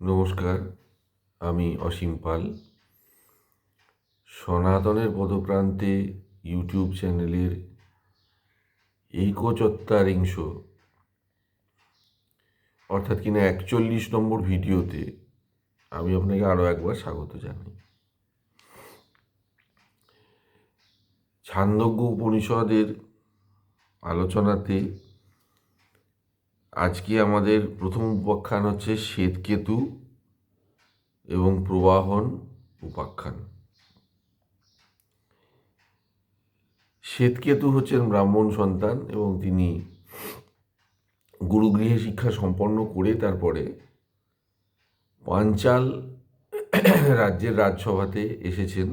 নমস্কার, আমি অসীম পাল। সনাতনের পদপ্রান্তে ইউটিউব চ্যানেলের এইকচত্বারিংশ অর্থাৎ কিনা একচল্লিশ নম্বর ভিডিওতে আমি আপনাকে আরও একবার স্বাগত জানাই। ছান্দজ্ঞ উপনিষদের আলোচনাতে আজকে আমাদের প্রথম উপাখ্যান হচ্ছে শ্বেতকেতু এবং প্রবাহন উপাখ্যান। শ্বেতকেতু হচ্ছেন ব্রাহ্মণ সন্তান এবং তিনি গুরুগৃহে শিক্ষা সম্পন্ন করে তারপরে পাঞ্চাল রাজ্যের রাজসভাতে এসেছেন।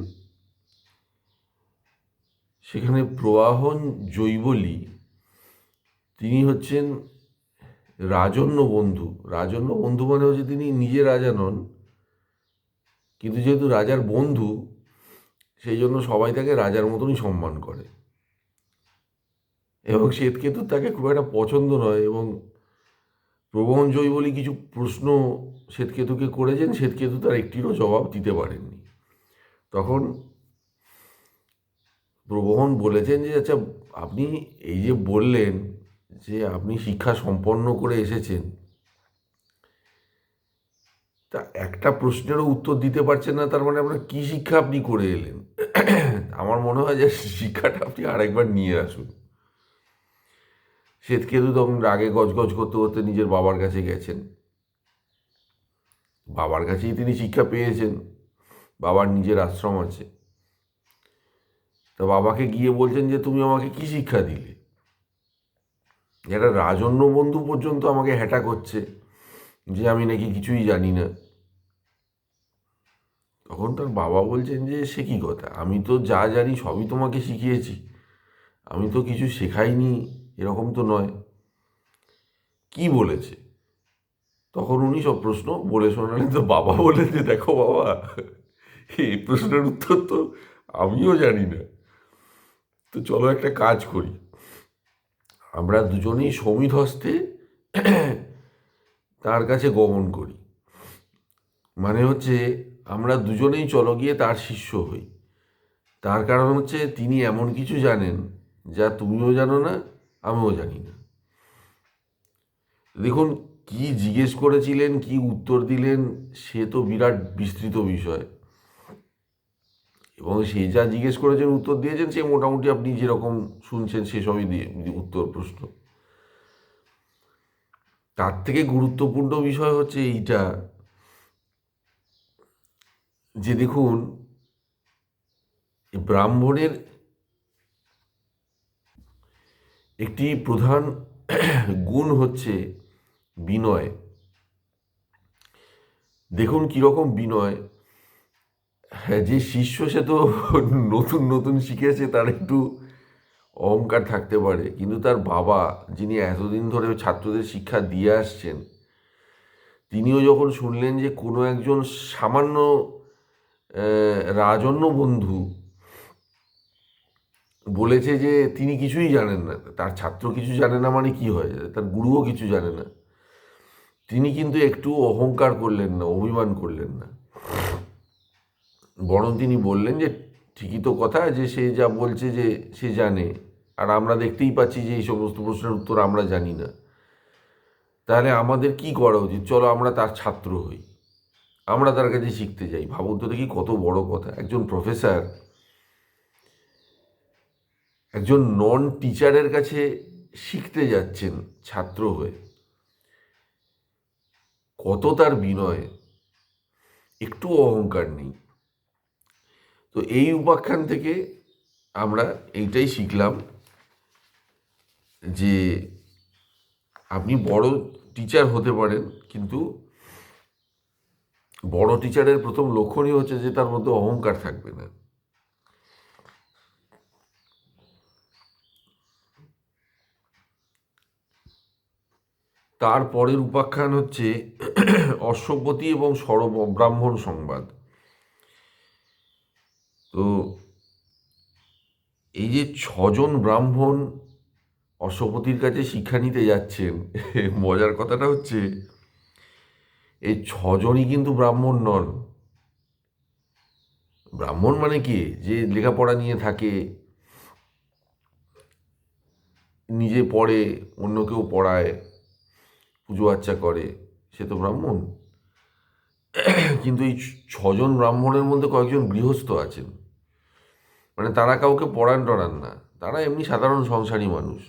সেখানে প্রবাহন জৈবলী তিনি হচ্ছেন রাজন্য বন্ধু রাজন্য বন্ধু মানে হচ্ছে তিনি নিজে রাজা নন, কিন্তু যেহেতু রাজার বন্ধু, সেই জন্য সবাই তাকে রাজার মতনই সম্মান করে। এবং শ্বেতকেতু তাকে খুব একটা পছন্দ নয় এবং প্রবহন জৈবলি কিছু প্রশ্ন শ্বেতকেতুকে করেছেন, শ্বেতকেতু তার একটিরও জবাব দিতে পারেননি। তখন প্রবহন বলেছেন যে আচ্ছা আপনি এই যে বললেন যে আপনি শিক্ষা সম্পন্ন করে এসেছেন, তা একটা প্রশ্নেরও উত্তর দিতে পারছেন না, তার মানে আপনার কী শিক্ষা আপনি করে এলেন? আমার মনে হয় যে শিক্ষাটা আপনি আরেকবার নিয়ে আসুন। শ্বেতকেতু তখন রাগে গজগজ করতে করতে নিজের বাবার কাছে গেছেন। বাবার কাছেই তিনি শিক্ষা পেয়েছেন, বাবার নিজের আশ্রম আছে। তা বাবাকে গিয়ে বলছেন যে, তুমি আমাকে কি শিক্ষা দিলে? একটা রাজন্য বন্ধু পর্যন্ত আমাকে হ্যাটা করছে যে আমি নাকি কিছুই জানি না। তখন তার বাবা বলছেন যে, সে কি কথা? আমি তো যা জানি সবই তোমাকে শিখিয়েছি। আমি তো কিছু শেখাইনি, এরকম তো নয়। কি বলেছে? তখন উনি সব প্রশ্ন বলে শোনালেন। তো বাবা বলে যে, দেখো বাবা, এই প্রশ্নের উত্তর তো আমিও জানি না। তো চলো একটা কাজ করি। আমরা দুজনেই সমিত হস্তে তার কাছে গমন করি। মানে হচ্ছে আমরা দুজনেই চলো গিয়ে তার শিষ্য হই। তার কারণ হচ্ছে তিনি এমন কিছু জানেন যা তুমিও জানো না, আমিও জানি না। দেখুন, কি জিজ্ঞেস করেছিলেন, কি উত্তর দিলেন, সে তো বিরাট বিস্তৃত বিষয়। এবং সে যা জিজ্ঞেস করেছেন, উত্তর দিয়েছেন, সে মোটামুটি আপনি যেরকম শুনছেন সেসবই দিয়ে উত্তর প্রশ্ন। তার থেকে গুরুত্বপূর্ণ বিষয় হচ্ছে এইটা যে দেখুন ব্রাহ্মণের একটি প্রধান গুণ হচ্ছে বিনয়। দেখুন কীরকম বিনয়। যে শিষ্য সে তো নতুন নতুন শিখেছে, তার একটু অহংকার থাকতে পারে। কিন্তু তার বাবা, যিনি এতদিন ধরে ছাত্রদের শিক্ষা দিয়ে আসছেন, তিনিও যখন শুনলেন যে কোনো একজন সামান্য রাজন্য বন্ধু বলেছে যে তিনি কিছুই জানেন না, তার ছাত্র কিছু জানে না মানে কি হয়, তার গুরুও কিছু জানে না, তিনি কিন্তু একটু অহংকার করলেন না, অভিমান করলেন না। বরং তিনি বললেন যে, ঠিকই তো কথা যে সে যা বলছে যে সে জানে। আর আমরা দেখতেই পাচ্ছি যে এই সমস্ত প্রশ্নের উত্তর আমরা জানি না। তাহলে আমাদের কি করা উচিত? চলো আমরা তার ছাত্র হই। আমরা তার কাছে শিখতে যাই। ভাবুন তো দেখি কত বড় কথা। একজন প্রফেসর, একজন নন টিচারের কাছে শিখতে যাচ্ছেন ছাত্র হয়ে। কত তার বিনয়? একটু অহংকার নেই। তো এই উপাখ্যান থেকে আমরা এইটাই শিখলাম যে আপনি বড় টিচার হতে পারেন, কিন্তু বড় টিচারের প্রথম লক্ষণই হচ্ছে যে তার মধ্যে অহংকার থাকবে না। তার পরের উপাখ্যান হচ্ছে অশ্বপতি এবং সরব ব্রাহ্মণ সংবাদ। তো এই যে ছজন ব্রাহ্মণ অশ্বপতির কাছে শিক্ষা নিতে যাচ্ছেন মজার কথাটা হচ্ছে, এই ছজনই কিন্তু ব্রাহ্মণ নন। ব্রাহ্মণ মানে কি? যে লেখাপড়া নিয়ে থাকে, নিজে পড়ে, অন্য কেউ পড়ায়, পুজো আর্চা করে, সে তো ব্রাহ্মণ। কিন্তু এই ছজন ব্রাহ্মণের মধ্যে কয়েকজন গৃহস্থ আছেন। মানে তারা কাউকে পড়ান টড়ান না। তারা এমনি সাধারণ সংসারী মানুষ।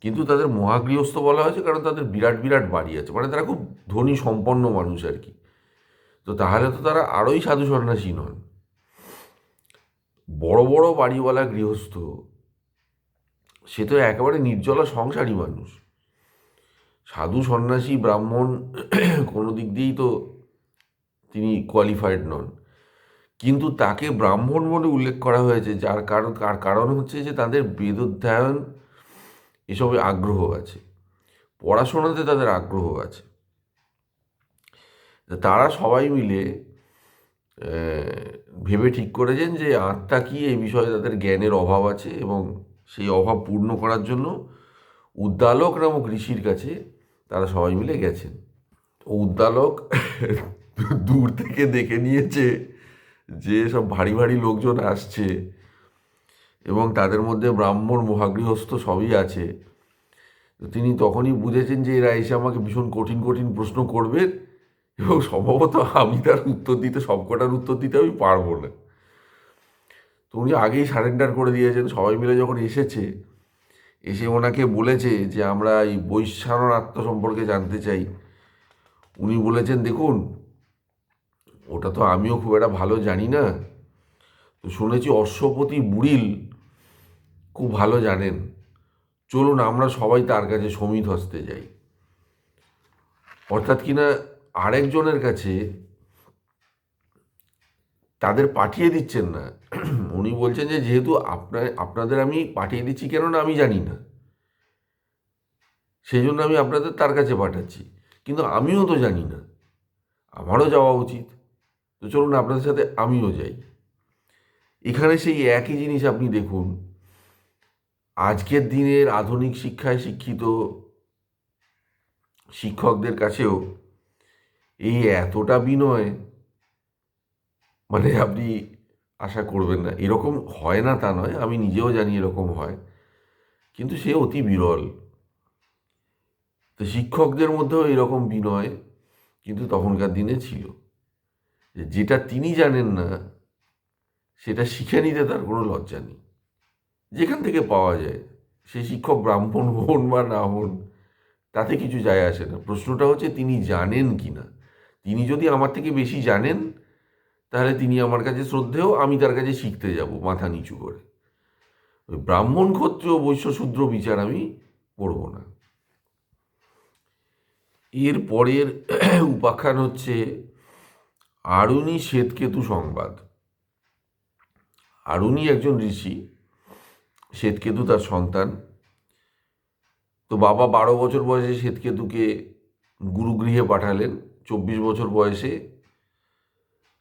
কিন্তু তাদের মহাগৃহস্থ বলা হয়েছে কারণ তাদের বিরাট বিরাট বাড়ি আছে। মানে তারা খুব ধনী, সম্পন্ন মানুষ আর কি। তো তাহলে তো তারা আরোই সাধু সন্ন্যাসী নন। বড় বড় বাড়িওয়ালা গৃহস্থ, সে তো একেবারে নির্জলা সংসারী মানুষ। সাধু সন্ন্যাসী ব্রাহ্মণ কোনো দিক দিয়েই তো তিনি কোয়ালিফাইড নন। কিন্তু তাকে ব্রাহ্মণ বলে উল্লেখ করা হয়েছে, যার কারণ তার কারণ হচ্ছে যে তাদের বেদোধ্যায়ন এসবে আগ্রহ আছে, পড়াশোনাতে তাদের আগ্রহ আছে। তারা সবাই মিলে ভেবে ঠিক করেছেন যে আত্মা কি এই বিষয়ে তাদের জ্ঞানের অভাব আছে এবং সেই অভাব পূর্ণ করার জন্য উদ্দালক নামক ঋষির কাছে তারা সবাই মিলে গেছেন। উদ্দালক দূর থেকে দেখে নিয়েছে যে সব ভারী ভারী লোকজন আসছে এবং তাদের মধ্যে ব্রাহ্মণ, মহাগৃহস্থ সবই আছে তিনি তখনই বুঝেছেন যে এরা এসে আমাকে ভীষণ কঠিন কঠিন প্রশ্ন করবে এবং সম্ভবত আমি তার উত্তর দিতে, সবকটার উত্তর দিতে আমি পারব না। তো উনি আগেই সারেন্ডার করে দিয়েছেন, সবাই মিলে যখন এসেছে, এসে ওনাকে বলেছে যে আমরা এই বৈশ্বানর আত্ম সম্পর্কে জানতে চাই। উনি বলেছেন, দেখুন ওটা তো আমিও খুব একটা ভালো জানি না। তো শুনেছি অশ্বপতি বুড়িল খুব ভালো জানেন। চলুন আমরা সবাই তার কাছে সমিত হস্তে যাই। অর্থাৎ কিনা আরেকজনের কাছে তাদের পাঠিয়ে দিচ্ছেন না। উনি বলছেন যে যেহেতু আপনার, আপনাদের আমি পাঠিয়ে দিচ্ছি কেননা আমি জানি না। সেই জন্য আমি আপনাদের তার কাছে পাঠাচ্ছি। কিন্তু আমিও তো জানি না। আমারও যাওয়া উচিত। তো চলুন আপনাদের সাথে আমিও যাই। এখানে সেই একই জিনিস আপনি দেখুন। আজকের দিনের আধুনিক শিক্ষায় শিক্ষিত শিক্ষকদের কাছেও এই এতটা বিনয় মানে আপনি আশা করবেন না। এরকম হয় না তা নয়, আমি নিজেও জানি এরকম হয়। কিন্তু সে অতি বিরল। তো শিক্ষকদের মধ্যেও এরকম বিনয় কিন্তু তখনকার দিনে ছিল। যেটা তিনি জানেন না, সেটা শিখে নিতে তার কোনো লজ্জা নেই। যেখান থেকে পাওয়া যায়, সে শিক্ষক ব্রাহ্মণ হন বা না হন, তাতে কিছু যায় আসে না। প্রশ্নটা হচ্ছে, তিনি জানেন কি না? তিনি যদি আমার থেকে বেশি জানেন, তাহলে তিনি আমার কাছে শ্রদ্ধেয়, আমি তার কাছে শিখতে যাব মাথা নিচু করে। ব্রাহ্মণ ক্ষত্রিয় বৈশ্য শূদ্র বিচার আমি করব না। এর পরের উপাখ্যান হচ্ছে আরুণী শ্বেতকেতু সংবাদ। আরুণী একজন ঋষি, শ্বেতকেতু তার সন্তান। তো বাবা বারো বছর বয়সে শ্বেতকেতুকে গুরুগৃহে পাঠালেন। চব্বিশ বছর বয়সে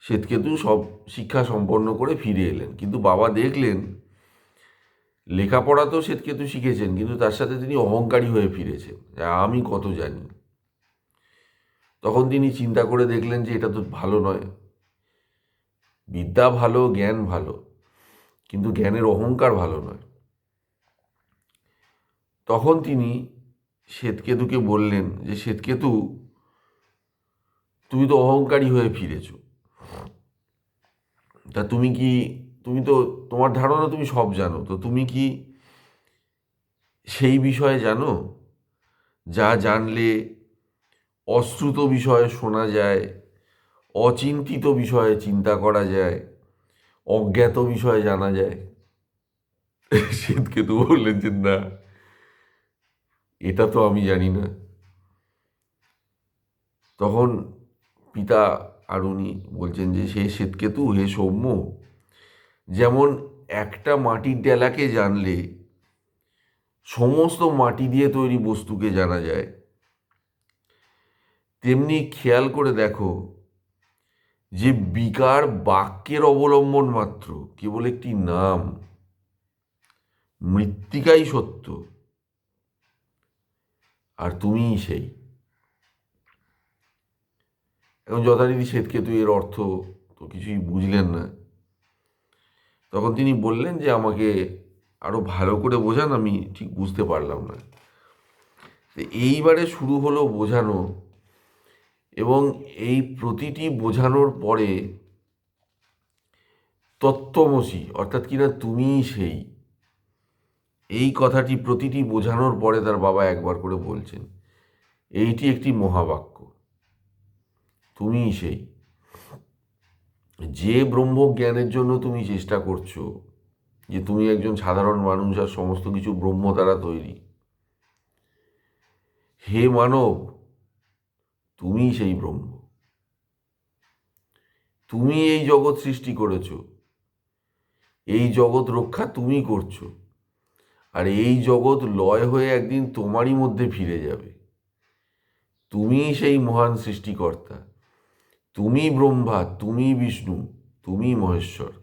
শ্বেতকেতু সব শিক্ষা সম্পন্ন করে ফিরে এলেন। কিন্তু বাবা দেখলেন, লেখাপড়া তো শ্বেতকেতু শিখেছেন, কিন্তু তার সাথে তিনি অহংকারী হয়ে ফিরেছেন। আমি কত জানি। তখন তিনি চিন্তা করে দেখলেন যে এটা তো ভালো নয়। বিদ্যা ভালো, জ্ঞান ভালো, কিন্তু জ্ঞানের অহংকার ভালো নয়। তখন তিনি শ্বেতকেতুকে বললেন যে, শ্বেতকেতু, তুমি তো অহংকারী হয়ে ফিরেছ। তা তুমি কি, তুমি তো, তোমার ধারণা তুমি সব জানো। তো তুমি কি সেই বিষয়ে জানো? যা জানলে অশ্রুত বিষয়ে শোনা যায়, অচিন্তিত বিষয়ে চিন্তা করা যায়, অজ্ঞাত বিষয়ে জানা যায়। শ্বেতকেতু বললেন যে, না, এটা তো আমি জানি না। তখন পিতা আরুণী বলছেন যে সে শ্বেতকেতু হে সৌম্য, যেমন একটা মাটির ডেলাকে জানলে সমস্ত মাটি দিয়ে তৈরি বস্তুকে জানা যায় তেমনি খেয়াল করে দেখো যে বিকার বাক্যের অবলম্বন মাত্র, কেবল একটি নাম। মৃত্তিকাই সত্য। আর তুমিই সেই। এখন যথারীতি শ্বেতকেতু এর অর্থ তো কিছুই বুঝলেন না। তখন তিনি বললেন যে, আমাকে আরও ভালো করে বোঝান, আমি ঠিক বুঝতে পারলাম না। এইবারে শুরু হলো বোঝানো এবং এই প্রতিটি বোঝানোর পরে তত্ত্বমসি, অর্থাৎ কিনা তুমিই সেই, এই কথাটি প্রতিটি বোঝানোর পরে তার বাবা একবার করে বলছেন, এইটি একটি মহাবাক্য, তুমিই সেই। যে ব্রহ্ম জ্ঞানের জন্য তুমি চেষ্টা করছ, যে তুমি একজন সাধারণ মানুষ আর সমস্ত কিছু ব্রহ্ম দ্বারা তৈরি, হে মানব তুমি সেই ব্রহ্ম। তুমি এই জগৎ সৃষ্টি করেছ। এই জগৎ রক্ষা তুমি করছ। আর এই জগৎ লয় হয়ে একদিন তোমারই মধ্যে ফিরে যাবে। তুমি সেই মহান সৃষ্টিকর্তা। তুমি ব্রহ্মা তুমি বিষ্ণু তুমি মহেশ্বর।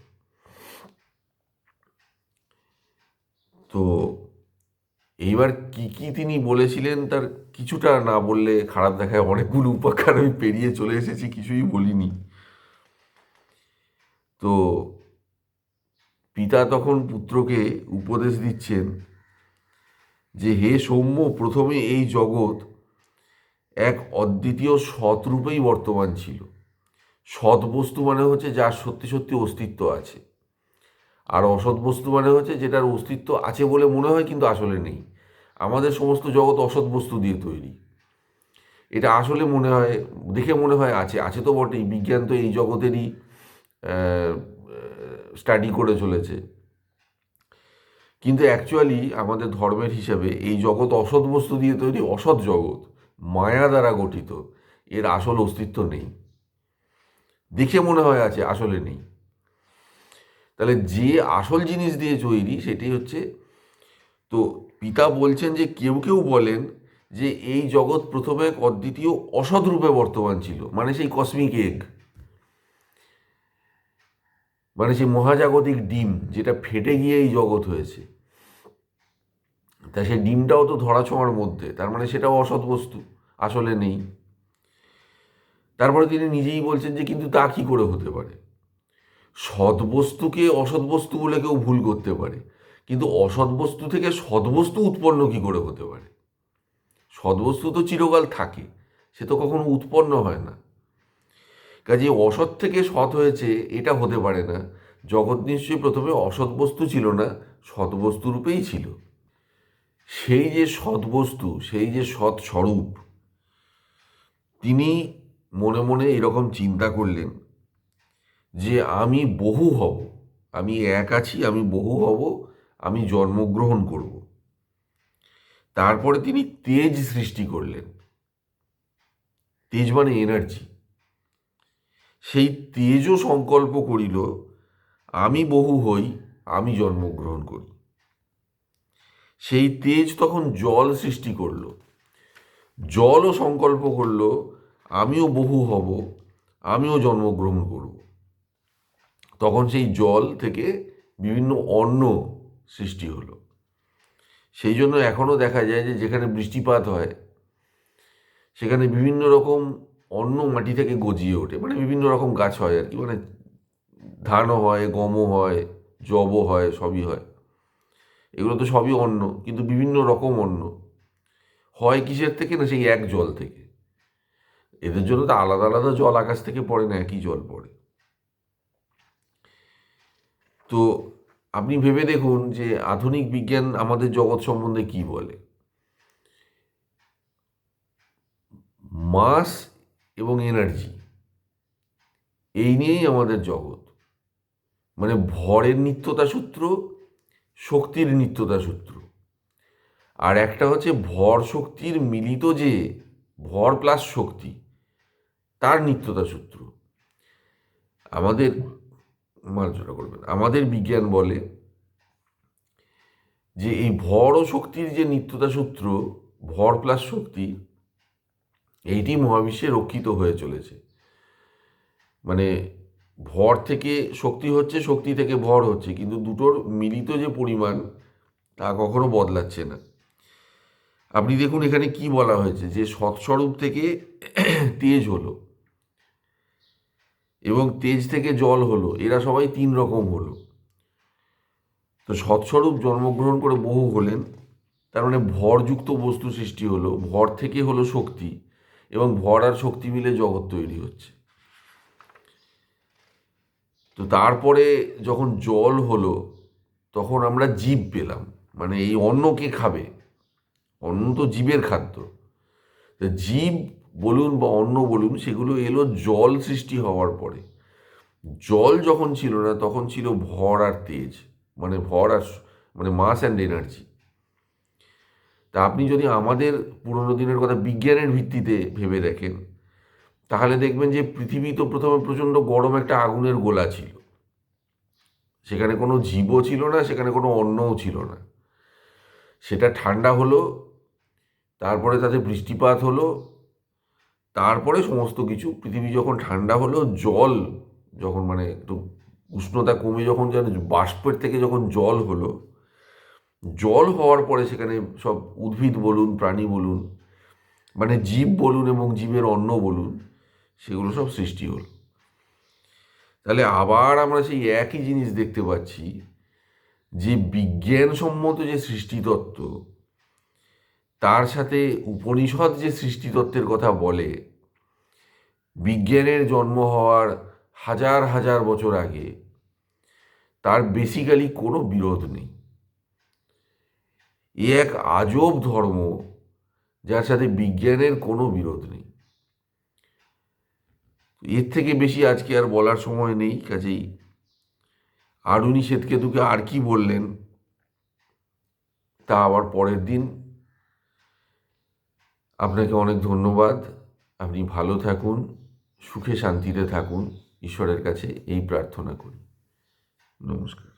তো এইবার কি কি তিনি বলেছিলেন তার কিছুটা না বললে খারাপ দেখায় অনেকগুলো উপাখ্যান আমি পেরিয়ে চলে এসেছি, কিছুই বলিনি। তো পিতা তখন পুত্রকে উপদেশ দিচ্ছেন যে, হে সৌম্য, প্রথমে এই জগৎ এক অদ্বিতীয় সৎরূপেই বর্তমান ছিল। সৎ বস্তু মানে হচ্ছে যার সত্যি সত্যি অস্তিত্ব আছে। আর অসৎ বস্তু মানে হচ্ছে যেটার অস্তিত্ব আছে বলে মনে হয় কিন্তু আসলে নেই। আমাদের সমস্ত জগৎ অসৎ বস্তু দিয়ে তৈরি। এটা আসলে মনে হয়, দেখে মনে হয় আছে আছে তো বটেই, বিজ্ঞান তো এই জগতেরই স্টাডি করে চলেছে। কিন্তু অ্যাকচুয়ালি আমাদের ধর্মের হিসাবে এই জগৎ অসৎ বস্তু দিয়ে তৈরি, অসৎ জগৎ, মায়া দ্বারা গঠিত, এর আসল অস্তিত্ব নেই। দেখে মনে হয় আছে, আসলে নেই। তাহলে যে আসল জিনিস দিয়ে তৈরি সেটি হচ্ছে, তো পিতা বলছেন যে কেউ কেউ বলেন যে এই জগৎ প্রথমে এক অদ্বিতীয় অসৎ রূপে বর্তমান ছিল মানে সেই কসমিক এগ মানে সেই মহাজাগতিক ডিম যেটা ফেটে গিয়ে এই জগৎ হয়েছে। তা সেই ডিমটাও তো ধরাছোঁয়ার মধ্যে, তার মানে সেটাও অসৎ বস্তু, আসলে নেই। তারপরে তিনি নিজেই বলছেন যে কিন্তু তা কী করে হতে পারে? সৎ বস্তুকে অসৎ বস্তু বলে কেউ ভুল করতে পারে। কিন্তু অসৎ বস্তু থেকে সদ্বস্তু উৎপন্ন কি করে হতে পারে? সদ্বস্তু তো চিরকাল থাকে, সে তো কখনো উৎপন্ন হয় না। কাজে অসৎ থেকে সৎ হয়েছে, এটা হতে পারে না। জগৎ নিশ্চয়ই প্রথমে অসৎ বস্তু ছিল না, সৎ বস্তু রূপেই ছিল। সেই যে সৎ বস্তু, সেই যে সৎ স্বরূপ, তিনি মনে মনে এরকম চিন্তা করলেন যে আমি বহু হব, আমি এক আছি, আমি বহু হব আমি জন্মগ্রহণ করব। তারপরে তিনি তেজ সৃষ্টি করলেন। তেজ মানে এনার্জি সেই তেজও সংকল্প করিল, আমি বহু হই, আমি জন্মগ্রহণ করি। সেই তেজ তখন জল সৃষ্টি করল। জলও সংকল্প করল, আমিও বহু হব, আমিও জন্মগ্রহণ করব। তখন সেই জল থেকে বিভিন্ন অন্ন সৃষ্টি হলো। সেই জন্য এখনও দেখা যায় যে যেখানে বৃষ্টিপাত হয়, সেখানে বিভিন্ন রকম অন্য মাটি থেকে গজিয়ে ওঠে। মানে বিভিন্ন রকম গাছ হয় আর কি। মানে ধানও হয়, গমও হয় জবও হয়, সবই হয়। এগুলো তো সবই অন্ন, কিন্তু বিভিন্ন রকম অন্ন। হয় কিসের থেকে না সেই এক জল থেকে। এদের জন্য তো আলাদা আলাদা জল আকাশ থেকে পড়ে না, একই জল পড়ে। তো আপনি ভেবে দেখুন যে আধুনিক বিজ্ঞান আমাদের জগৎ সম্বন্ধে কি বলে। মাস এবং এনার্জি এই নিয়েই আমাদের জগৎ। মানে ভরের নিত্যতা সূত্র, শক্তির নিত্যতা সূত্র। আর একটা হচ্ছে ভর শক্তির মিলিত যে, ভর প্লাস শক্তি, তার নিত্যতা সূত্র। আমাদের মার্জনা করবেন। আমাদের বিজ্ঞান বলে যে এই ভর ও শক্তির যে নিত্যতা সূত্র, ভর প্লাস শক্তি, এইটি মহাবিশ্বে রক্ষিত হয়ে চলেছে। মানে ভর থেকে শক্তি হচ্ছে, শক্তি থেকে ভর হচ্ছে, কিন্তু দুটোর মিলিত যে পরিমাণ তা কখনো বদলাচ্ছে না। আপনি দেখুন এখানে কি বলা হয়েছে, যে সৎস্বরূপ থেকে তেজ হলো। এবং তেজ থেকে জল হলো, এরা সবাই তিন রকম হলো। তো সৎস্বরূপ জন্মগ্রহণ করে বহু হলেন, তার মানে ভরযুক্ত বস্তু সৃষ্টি হলো, ভর থেকে হলো শক্তি, এবং ভর আর শক্তি মিলে জগৎ তৈরি হচ্ছে। তো তারপরে যখন জল হলো, তখন আমরা জীব পেলাম মানে এই অন্ন কে খাবে, অন্ন তো জীবের খাদ্য। তা জীব বলুন বা অন্ন বলুন, সেগুলো এলো জল সৃষ্টি হওয়ার পরে। জল যখন ছিল না, তখন ছিল ভর আর তেজ মানে ভর আর মানে মাস অ্যান্ড এনার্জি তা আপনি যদি আমাদের পুরোনো দিনের কথা বিজ্ঞানের ভিত্তিতে ভেবে দেখেন, তাহলে দেখবেন যে পৃথিবী তো প্রথমে প্রচণ্ড গরম একটা আগুনের গোলা ছিল। সেখানে কোনো জীবও ছিল না, সেখানে কোনো অন্নও ছিল না। সেটা ঠান্ডা হলো, তারপরে তাতে বৃষ্টিপাত হলো তারপরে সমস্ত কিছু, পৃথিবী যখন ঠান্ডা হলো, জল যখন মানে একটু উষ্ণতা কমে যখন যেন বাষ্পের থেকে যখন জল হলো, জল হওয়ার পরে সেখানে সব উদ্ভিদ বলুন, প্রাণী বলুন মানে জীব বলুন এবং জীবের অন্ন বলুন, সেগুলো সব সৃষ্টি হলো। তাহলে আবার আমরা সেই একই জিনিস দেখতে পাচ্ছি যে বিজ্ঞানসম্মত যে সৃষ্টিতত্ত্ব তার সাথে উপনিষদ যে সৃষ্টিতত্ত্বের কথা বলে, বিজ্ঞানের জন্ম হওয়ার হাজার হাজার বছর আগে, তার বেসিক্যালি কোনো বিরোধ নেই। এ এক আজব ধর্ম যার সাথে বিজ্ঞানের কোনো বিরোধ নেই। এর থেকে বেশি আজকে আর বলার সময় নেই, কাজেই আরুনি শ্বেতকেতুকে আর কি বললেন, তা আবার পরের দিন আপনাকে অনেক ধন্যবাদ। আপনি ভালো থাকুন, সুখে শান্তিতে থাকুন। ঈশ্বরের কাছে এই প্রার্থনা করি। নমস্কার।